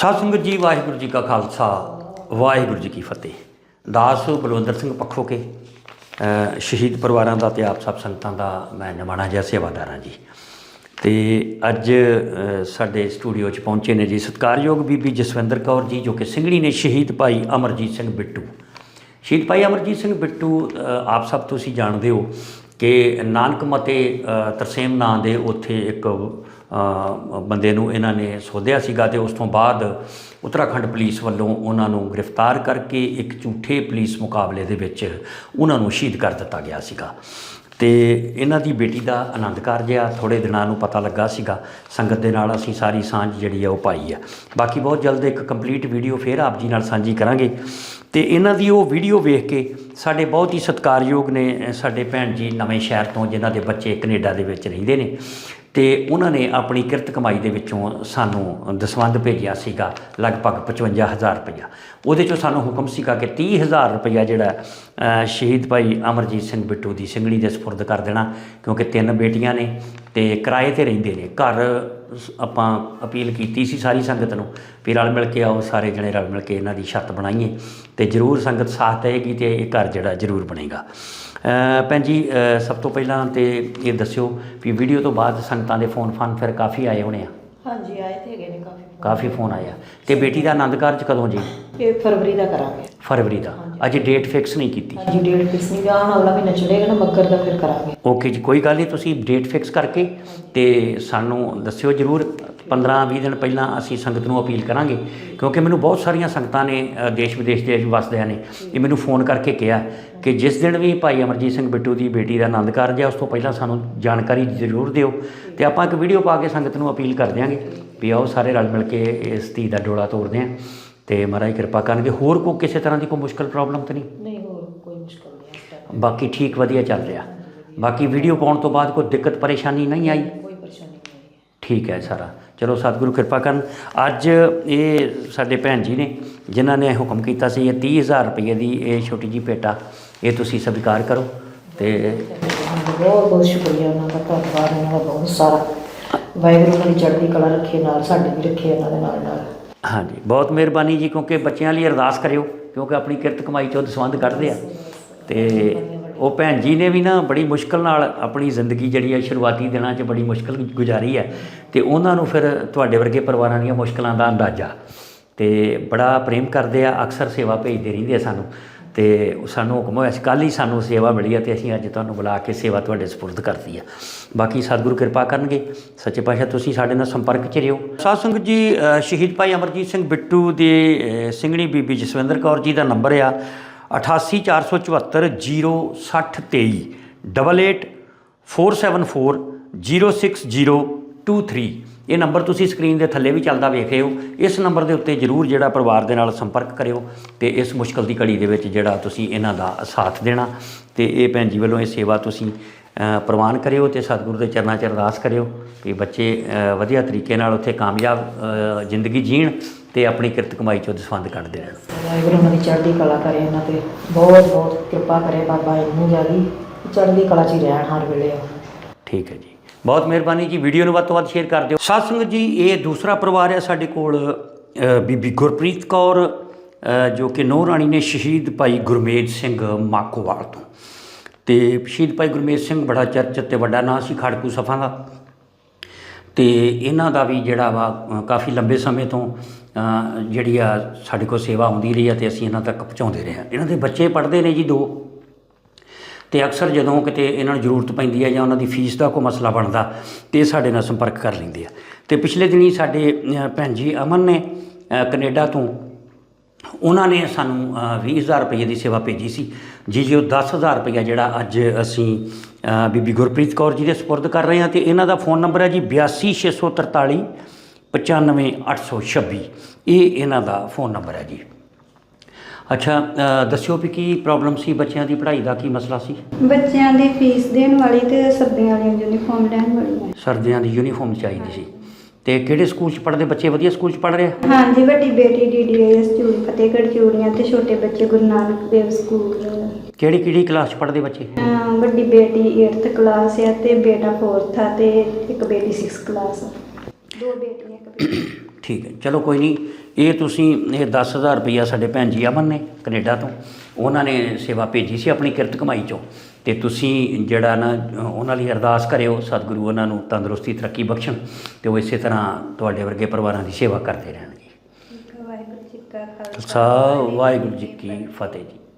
ਸਾਧ ਸੰਗਤ ਜੀ, ਵਾਹਿਗੁਰੂ ਜੀ ਕਾ ਖਾਲਸਾ, ਵਾਹਿਗੁਰੂ ਜੀ ਕੀ ਫਤਿਹ। ਦਾਸ ਬਲਵੰਦਰ ਸਿੰਘ ਪੱਖੋ ਕੇ ਸ਼ਹੀਦ ਪਰਿਵਾਰਾਂ ਦਾ ਤੇ ਆਪ ਸਭ ਸੰਗਤਾਂ ਦਾ ਮੈਂ ਨਿਮਾਣਾ ਜਿਹਾ ਸੇਵਾਦਾਰ ਹਾਂ ਜੀ। ਤੇ ਅੱਜ ਸਾਡੇ ਸਟੂਡੀਓ 'ਚ ਪਹੁੰਚੇ ਨੇ ਜੀ ਸਤਿਕਾਰਯੋਗ ਬੀਬੀ ਜਸਵਿੰਦਰ ਕੌਰ ਜੀ, ਜੋ ਕਿ ਸਿੰਘਣੀ ਨੇ ਸ਼ਹੀਦ ਭਾਈ ਅਮਰਜੀਤ ਸਿੰਘ ਬਿੱਟੂ। ਸ਼ਹੀਦ ਭਾਈ ਅਮਰਜੀਤ ਸਿੰਘ ਬਿੱਟੂ ਆਪ ਸਭ ਤੁਸੀਂ ਜਾਣਦੇ ਹੋ ਕਿ ਨਾਨਕ ਮਤੇ ਤਰਸੇਮ ਨਾਂ ਦੇ ਉੱਥੇ ਇੱਕ ਬੰਦੇ ਨੂੰ ਇਹਨਾਂ ਨੇ ਸੋਧਿਆ ਸੀਗਾ ਤੇ ਉਸ ਤੋਂ ਬਾਅਦ ਉੱਤਰਾਖੰਡ ਪੁਲਿਸ ਵੱਲੋਂ ਉਹਨਾਂ ਨੂੰ ਗ੍ਰਿਫਤਾਰ ਕਰਕੇ ਇੱਕ ਝੂਠੇ ਪੁਲਿਸ ਮੁਕਾਬਲੇ ਦੇ ਵਿੱਚ ਉਹਨਾਂ ਨੂੰ ਸ਼ਹੀਦ ਕਰ ਦਿੱਤਾ ਗਿਆ ਸੀਗਾ। ਤੇ ਇਹਨਾਂ ਦੀ ਬੇਟੀ ਦਾ ਆਨੰਦ ਕਾਰਜ ਆ ਥੋੜੇ ਦਿਨਾਂ ਨੂੰ ਪਤਾ ਲੱਗਾ ਸੀਗਾ। ਸੰਗਤ ਦੇ ਨਾਲ ਅਸੀਂ ਸਾਰੀ ਸਾਂਝ ਜਿਹੜੀ ਆ ਉਹ ਪਾਈ ਆ। ਬਾਕੀ ਬਹੁਤ ਜਲਦ ਇੱਕ ਕੰਪਲੀਟ ਵੀਡੀਓ ਫੇਰ ਆਪ ਜੀ ਨਾਲ ਸਾਂਝੀ ਕਰਾਂਗੇ। ਤੇ ਇਹਨਾਂ ਦੀ ਉਹ ਵੀਡੀਓ ਵੇਖ ਕੇ ਸਾਡੇ ਬਹੁਤ ਹੀ ਸਤਿਕਾਰਯੋਗ ਨੇ, ਸਾਡੇ ਭੈਣ ਜੀ ਨਵੇਂ ਸ਼ਹਿਰ ਤੋਂ, ਜਿਨ੍ਹਾਂ ਦੇ ਬੱਚੇ ਕੈਨੇਡਾ ਦੇ ਵਿੱਚ ਰਹਿੰਦੇ ਨੇ। ਤੇ ਉਹਨਾਂ ਨੇ ਆਪਣੀ ਕਿਰਤ ਕਮਾਈ ਦੇ ਵਿੱਚੋਂ ਸਾਨੂੰ ਦਸਵੰਧ ਭੇਜਿਆ ਸੀਗਾ, ਲਗਭਗ 55000 ਰੁਪਇਆ। ਉਹਦੇ ਚੋਂ ਸਾਨੂੰ ਹੁਕਮ ਸੀਗਾ ਕਿ 30000 ਰੁਪਇਆ ਜਿਹੜਾ ਸ਼ਹੀਦ ਭਾਈ ਅਮਰਜੀਤ ਸਿੰਘ ਬਿੱਟੂ ਦੀ ਸਿੰਘਣੀ ਦੇ ਸਪੁਰਦ ਕਰ ਦੇਣਾ, ਕਿਉਂਕਿ ਤਿੰਨ ਬੇਟੀਆਂ ਨੇ ਤੇ ਕਿਰਾਏ ਤੇ ਰਹਿੰਦੇ ਨੇ। ਘਰ ਆਪਾਂ ਅਪੀਲ ਕੀਤੀ ਸੀ ਸਾਰੀ ਸੰਗਤ ਨੂੰ ਵੀ ਰਲ ਮਿਲ ਕੇ ਆਓ, ਸਾਰੇ ਜਣੇ ਰਲ ਮਿਲ ਕੇ ਇਹਨਾਂ ਦੀ ਛੱਤ ਬਣਾਈਏ ਤੇ ਜ਼ਰੂਰ ਸੰਗਤ ਸਾਥ ਦੇਗੀ ਤੇ ਇਹ ਘਰ ਜਿਹੜਾ ਜ਼ਰੂਰ ਬਣੇਗਾ। ਭੈਣ ਜੀ ਸਭ ਤੋਂ ਪਹਿਲਾਂ ਤੇ ਇਹ ਦੱਸਿਓ ਵੀ ਵੀਡੀਓ ਤੋਂ ਬਾਅਦ ਸੰਗਤਾਂ ਦੇ ਫੋਨ ਫਾਨ ਫਿਰ ਕਾਫੀ ਆਏ ਹੋਣੇ ਆ। ਹਾਂਜੀ ਆਏ ਤੇ ਹੈਗੇ ਨੇ ਕਾਫੀ ਕਾਫੀ ਫੋਨ ਆਇਆ ਤੇ ਬੇਟੀ ਦਾ ਆਨੰਦ ਕਾਰਜ ਕਦੋਂ ਜੀ? ਇਹ ਫਰਵਰੀ ਦਾ ਕਰਾਂਗੇ। ਫਰਵਰੀ ਦਾ। ਅਜੇ ਡੇਟ ਫਿਕਸ ਨਹੀਂ ਕੀਤੀ। ਹਾਂਜੀ ਡੇਟ ਫਿਕਸ ਨਹੀਂ ਆਉਣ ਵਾਲਾ ਮਹੀਨਾ ਚੜੇਗਾ ਨਾ ਮੱਕਰ ਦਾ ਫਿਰ ਕਰਾਂਗੇ। ਓਕੇ ਜੀ ਕੋਈ ਗੱਲ ਨਹੀਂ ਤੁਸੀਂ ਡੇਟ ਫਿਕਸ ਕਰਕੇ ਤੇ ਸਾਨੂੰ ਦੱਸਿਓ ਜਰੂਰ। 15-20 ਦਿਨ ਪਹਿਲਾਂ ਅਸੀਂ ਸੰਗਤ ਨੂੰ ਅਪੀਲ ਕਰਾਂਗੇ ਕਿਉਂਕਿ ਮੈਨੂੰ ਬਹੁਤ ਸਾਰੀਆਂ ਸੰਗਤਾਂ ਨੇ ਦੇਸ਼ ਵਿਦੇਸ਼ ਦੇ ਵਸਦਿਆਂ ਨੇ ਇਹ ਮੈਨੂੰ ਫੋਨ ਕਰਕੇ ਕਿਹਾ ਕਿ ਜਿਸ ਦਿਨ ਵੀ ਭਾਈ ਅਮਰਜੀਤ ਸਿੰਘ ਬਿੱਟੂ ਦੀ ਬੇਟੀ ਦਾ ਆਨੰਦ ਕਾਰਜ ਹੈ ਉਸ ਤੋਂ ਪਹਿਲਾਂ ਸਾਨੂੰ ਜਾਣਕਾਰੀ ਜ਼ਰੂਰ ਦਿਓ ਤੇ ਆਪਾਂ ਇੱਕ ਵੀਡੀਓ ਪਾ ਕੇ ਸੰਗਤ ਨੂੰ ਅਪੀਲ ਕਰ ਦਿਆਂਗੇ ਵੀ ਆਓ ਸਾਰੇ ਰਲ ਮਿਲ ਕੇ ਇਸ ਧੀ ਦਾ ਡੋਲਾ ਤੋੜਦੇ ਹਾਂ ਤੇ ਮਹਾਰਾਜ ਕਿਰਪਾ ਕਰਨਗੇ। ਹੋਰ ਕੋਈ ਕਿਸੇ ਤਰ੍ਹਾਂ ਦੀ ਕੋਈ ਮੁਸ਼ਕਲ ਪ੍ਰੋਬਲਮ ਤਾਂ ਨਹੀਂ? ਨਹੀਂ ਹੋਰ ਕੋਈ ਮੁਸ਼ਕਲ ਨਹੀਂ ਬਾਕੀ ਠੀਕ ਵਧੀਆ ਚੱਲ ਰਿਹਾ। ਬਾਕੀ ਵੀਡੀਓ ਪਾਉਣ ਤੋਂ ਬਾਅਦ ਕੋਈ ਦਿੱਕਤ ਪਰੇਸ਼ਾਨੀ ਨਹੀਂ ਆਈ? ਕੋਈ ਪਰੇਸ਼ਾਨੀ ਨਹੀਂ ਆਈ। ਠੀਕ ਹੈ ਸਾਰਾ। ਚਲੋ ਸਤਿਗੁਰੂ ਕਿਰਪਾ ਕਰਨ। ਅੱਜ ਇਹ ਸਾਡੇ ਭੈਣ ਜੀ ਨੇ ਜਿਨ੍ਹਾਂ ਨੇ ਹੁਕਮ ਕੀਤਾ ਸੀ ਇਹ 30000 ਰੁਪਏ ਦੀ ਇਹ ਛੋਟੀ ਜੀ ਭੇਟਾ ਇਹ ਤੁਸੀਂ ਸਵੀਕਾਰ ਕਰੋ ਤੇ ਬਹੁਤ ਬਹੁਤ ਸ਼ੁਕਰੀਆ ਉਹਨਾਂ ਦਾ ਧੰਨਵਾਦ ਉਹਨਾਂ ਦਾ ਬਹੁਤ ਸਾਰਾ। ਵਾਹਿਗੁਰੂ ਦੀ ਚੜ੍ਹਦੀ ਕਲਾ ਰੱਖੇ ਨਾਲ ਸਾਡੇ ਵੀ ਰੱਖੇ ਉਹਨਾਂ ਦੇ ਨਾਲ ਨਾਲ। ਹਾਂਜੀ ਬਹੁਤ ਮਿਹਰਬਾਨੀ ਜੀ ਕਿਉਂਕਿ ਬੱਚਿਆਂ ਲਈ ਅਰਦਾਸ ਕਰਿਓ ਕਿਉਂਕਿ ਆਪਣੀ ਕਿਰਤ ਕਮਾਈ ਚੋਂ ਦਸਵੰਧ ਕੱਢਦੇ ਆ। ਤੇ ਉਹ ਭੈਣ ਜੀ ਨੇ ਵੀ ਨਾ ਬੜੀ ਮੁਸ਼ਕਲ ਨਾਲ ਆਪਣੀ ਜ਼ਿੰਦਗੀ ਜਿਹੜੀ ਹੈ ਸ਼ੁਰੂਆਤੀ ਦਿਨਾਂ 'ਚ ਬੜੀ ਮੁਸ਼ਕਲ ਗੁਜ਼ਾਰੀ ਹੈ ਤੇ ਉਹਨਾਂ ਨੂੰ ਫਿਰ ਤੁਹਾਡੇ ਵਰਗੇ ਪਰਿਵਾਰਾਂ ਦੀਆਂ ਮੁਸ਼ਕਲਾਂ ਦਾ ਅੰਦਾਜ਼ਾ। ਤੇ ਬੜਾ ਪ੍ਰੇਮ ਕਰਦੇ ਆ ਅਕਸਰ ਸੇਵਾ ਭੇਜਦੇ ਰਹਿੰਦੇ ਆ ਸਾਨੂੰ। ਤੇ ਸਾਨੂੰ ਹੁਕਮ ਹੋਇਆ ਸੀ ਕੱਲ੍ਹ ਹੀ ਸਾਨੂੰ ਸੇਵਾ ਮਿਲੀ ਆ ਤੇ ਅਸੀਂ ਅੱਜ ਤੁਹਾਨੂੰ ਬੁਲਾ ਕੇ ਸੇਵਾ ਤੁਹਾਡੇ ਸਪੁਰਦ ਕਰਦੀ ਆ। ਬਾਕੀ ਸਤਿਗੁਰੂ ਕਿਰਪਾ ਕਰਨਗੇ। ਸੱਚੇ ਪਾਤਸ਼ਾਹ ਤੁਸੀਂ ਸਾਡੇ ਨਾਲ ਸੰਪਰਕ 'ਚ ਰਹੋ। ਸਾਧ ਸੰਗਤ ਜੀ ਸ਼ਹੀਦ ਭਾਈ ਅਮਰਜੀਤ ਸਿੰਘ ਬਿੱਟੂ ਦੇ ਅ, ਸਿੰਘਣੀ ਬੀਬੀ ਜਸਵਿੰਦਰ ਕੌਰ ਜੀ ਦਾ ਨੰਬਰ ਆ। 8847406023 8847406023 ਇਹ ਨੰਬਰ ਤੁਸੀਂ ਸਕਰੀਨ ਦੇ ਥੱਲੇ ਵੀ ਚੱਲਦਾ ਵੇਖ ਰਹੇ ਹੋ। ਇਸ ਨੰਬਰ ਦੇ ਉੱਤੇ ਜਰੂਰ ਜਿਹੜਾ ਪਰਿਵਾਰ ਦੇ ਨਾਲ ਸੰਪਰਕ ਕਰਿਓ ਤੇ ਇਸ ਮੁਸ਼ਕਲ ਦੀ ਘੜੀ ਦੇ ਵਿੱਚ ਜਿਹੜਾ ਤੁਸੀਂ ਇਹਨਾਂ ਦਾ ਸਾਥ ਦੇਣਾ ਤੇ ਇਹ ਭੈਣ ਜੀ ਵੱਲੋਂ ਇਹ ਸੇਵਾ ਤੁਸੀਂ ਪ੍ਰਵਾਨ ਕਰਿਓ ਤੇ ਸਤਿਗੁਰੂ ਦੇ ਚਰਨਾਂ 'ਚ ਅਰਦਾਸ ਕਰਿਓ ਕਿ ਬੱਚੇ ਵਧੀਆ ਤਰੀਕੇ ਨਾਲ ਉੱਥੇ ਕਾਮਯਾਬ ਜ਼ਿੰਦਗੀ ਜੀਣ ਤੇ ਆਪਣੀ ਕਿਰਤ ਕਮਾਈ ਚੋਂ ਦਸਵੰਧ ਕੱਢਦੇ ਰਹਿਣ। ਵਾਹਿਗੁਰੂ ਉਹਨਾਂ ਦੀ ਚੜ੍ਹਦੀ ਕਲਾ ਕਰੇ ਇਹਨਾਂ ਤੇ ਬਹੁਤ ਬਹੁਤ ਕਿਰਪਾ ਕਰੇ ਬਾਬਾ ਇਹਨੂੰ ਜਿਆਦੀ ਚੜ੍ਹਦੀ ਕਲਾ 'ਚ ਹੀ ਰਹਿਣ ਹਰ ਵੇਲੇ ਠੀਕ ਹੈ ਜੀ। ਬਹੁਤ ਮਿਹਰਬਾਨੀ ਜੀ ਵੀਡੀਓ ਨੂੰ ਵੱਧ ਤੋਂ ਵੱਧ ਸ਼ੇਅਰ ਕਰ ਦਿਓ। ਸਾਧ ਸੰਗਤ ਜੀ ਇਹ ਦੂਸਰਾ ਪਰਿਵਾਰ ਹੈ ਸਾਡੇ ਕੋਲ ਬੀਬੀ ਗੁਰਪ੍ਰੀਤ ਕੌਰ ਜੋ ਕਿ ਨੌ ਰਾਣੀ ਨੇ ਸ਼ਹੀਦ ਭਾਈ ਗੁਰਮੇਜ ਸਿੰਘ ਮਾਕੋਵਾਲ ਤੋਂ। ਤੇ ਸ਼ਹੀਦ ਭਾਈ ਗੁਰਮੇਜ ਸਿੰਘ ਬੜਾ ਚਰਚਿਤ ਤੇ ਵੱਡਾ ਨਾਂ ਸੀ ਖੜਕੂ ਸਫ਼ਾਂ ਦਾ। ਤੇ ਇਹਨਾਂ ਦਾ ਵੀ ਜਿਹੜਾ ਵਾ ਕਾਫੀ ਲੰਬੇ ਸਮੇਂ ਤੋਂ ਜਿਹੜੀ ਆ ਸਾਡੇ ਕੋਲ ਸੇਵਾ ਆਉਂਦੀ ਰਹੀ ਆ ਤੇ ਅਸੀਂ ਇਹਨਾਂ ਤੱਕ ਪਹੁੰਚਾਉਂਦੇ ਰਹੇ ਹਾਂ। ਇਹਨਾਂ ਦੇ ਬੱਚੇ ਪੜ੍ਹਦੇ ਨੇ ਜੀ ਦੋ। ਤੇ ਅਕਸਰ ਜਦੋਂ ਕਿਤੇ ਇਹਨਾਂ ਨੂੰ ਜ਼ਰੂਰਤ ਪੈਂਦੀ ਹੈ ਜਾਂ ਉਹਨਾਂ ਦੀ ਫੀਸ ਦਾ ਕੋਈ ਮਸਲਾ ਬਣਦਾ ਤੇ ਇਹ ਸਾਡੇ ਨਾਲ ਸੰਪਰਕ ਕਰ ਲੈਂਦੇ ਆ। ਤੇ ਪਿਛਲੇ ਦਿਨੀ ਸਾਡੇ ਭੈਣ ਜੀ ਅਮਨ ਨੇ ਅ, ਕੈਨੇਡਾ ਤੋਂ ਉਹਨਾਂ ਨੇ ਸਾਨੂੰ ਅ, 20000 ਰੁਪਏ ਦੀ ਸੇਵਾ ਭੇਜੀ ਸੀ। ਜੀ ਜੀ ਉਹ 10000 ਰੁਪਏ ਜਿਹੜਾ ਅੱਜ ਅਸੀਂ ਬੀਬੀ ਗੁਰਪ੍ਰੀਤ ਕੌਰ ਜੀ ਦੇ ਸਪੁਰਦ ਕਰ ਰਹੇ ਹਾਂ ਤੇ ਇਹਨਾਂ ਦਾ ਫੋਨ ਨੰਬਰ ਹੈ ਜੀ 82643 95826 ਇਹ ਇਹਨਾਂ ਦਾ ਫੋਨ ਨੰਬਰ ਹੈ ਜੀ। ਅੱਛਾ ਦੱਸਿਓ ਵੀ ਕੀ ਪ੍ਰੋਬਲਮ ਸੀ ਬੱਚਿਆਂ ਦੀ ਪੜ੍ਹਾਈ ਦਾ ਕੀ ਮਸਲਾ ਸੀ? ਬੱਚਿਆਂ ਦੀ ਫੀਸ ਦੇਣ ਵਾਲੀ ਤੇ ਸਰਦੀਆਂ ਵਾਲੀ ਯੂਨੀਫਾਰਮ ਲੈਣ ਵਾਲੀ। ਸਰਦੀਆਂ ਦੀ ਯੂਨੀਫਾਰਮ ਚਾਹੀਦੀ ਸੀ। ਤੇ ਕਿਹੜੇ ਸਕੂਲ 'ਚ ਪੜ੍ਹਦੇ? ਬੱਚੇ ਵਧੀਆ ਸਕੂਲ 'ਚ ਪੜ੍ਹ ਰਹੇ ਆ? ਹਾਂਜੀ ਵੱਡੀ ਬੇਟੀ ਡੀਡੀਐਸ ਚੂੜੀ ਫਤਿਹਗੜ੍ਹ ਚੂੜੀਆਂ ਤੇ ਛੋਟੇ ਬੱਚੇ ਗੁਰੂ ਨਾਨਕ ਦੇਵ ਸਕੂਲ ਕਿਹੜੀ ਕਿਹੜੀ ਕਲਾਸ 'ਚ ਪੜ੍ਹਦੇ ਬੱਚੇ? ਅਮ ਵੱਡੀ ਬੇਟੀ 8th ਕਲਾਸ ਆ ਤੇ ਬੇਟਾ 4th ਆ ਤੇ ਇੱਕ ਬੇਟੀ 6th ਕਲਾਸ ਆ। ਦੋ ਬੇਟੀਆਂ ਇੱਕ ਬੇਟਾ। ਠੀਕ ਹੈ। ਚਲੋ ਕੋਈ ਨਹੀਂ ਇਹ ਤੁਸੀਂ ਇਹ 10000 ਰੁਪਈਆ ਸਾਡੇ ਭੈਣ ਜੀ ਅਮਨ ਨੇ ਕੈਨੇਡਾ ਤੋਂ। ਉਹਨਾਂ ਨੇ ਸੇਵਾ ਭੇਜੀ ਸੀ ਆਪਣੀ ਕਿਰਤ ਕਮਾਈ ਚੋਂ। ਤੇ ਤੁਸੀਂ ਜਿਹੜਾ ਨਾ ਉਹਨਾਂ ਲਈ ਅਰਦਾਸ ਕਰਿਓ ਸਤਿਗੁਰੂ ਉਹਨਾਂ ਨੂੰ ਤੰਦਰੁਸਤੀ ਤਰੱਕੀ ਬਖਸ਼ਣ ਤੇ ਉਹ ਇਸੇ ਤਰ੍ਹਾਂ ਤੁਹਾਡੇ ਵਰਗੇ ਪਰਿਵਾਰਾਂ ਦੀ ਸੇਵਾ ਕਰਦੇ ਰਹਿਣਗੇ। ਵਾਹਿਗੁਰੂ ਜੀ ਕਾ ਖਾਲਸਾ ਵਾਹਿਗੁਰੂ ਜੀ ਕੀ ਫਤਿਹ ਜੀ।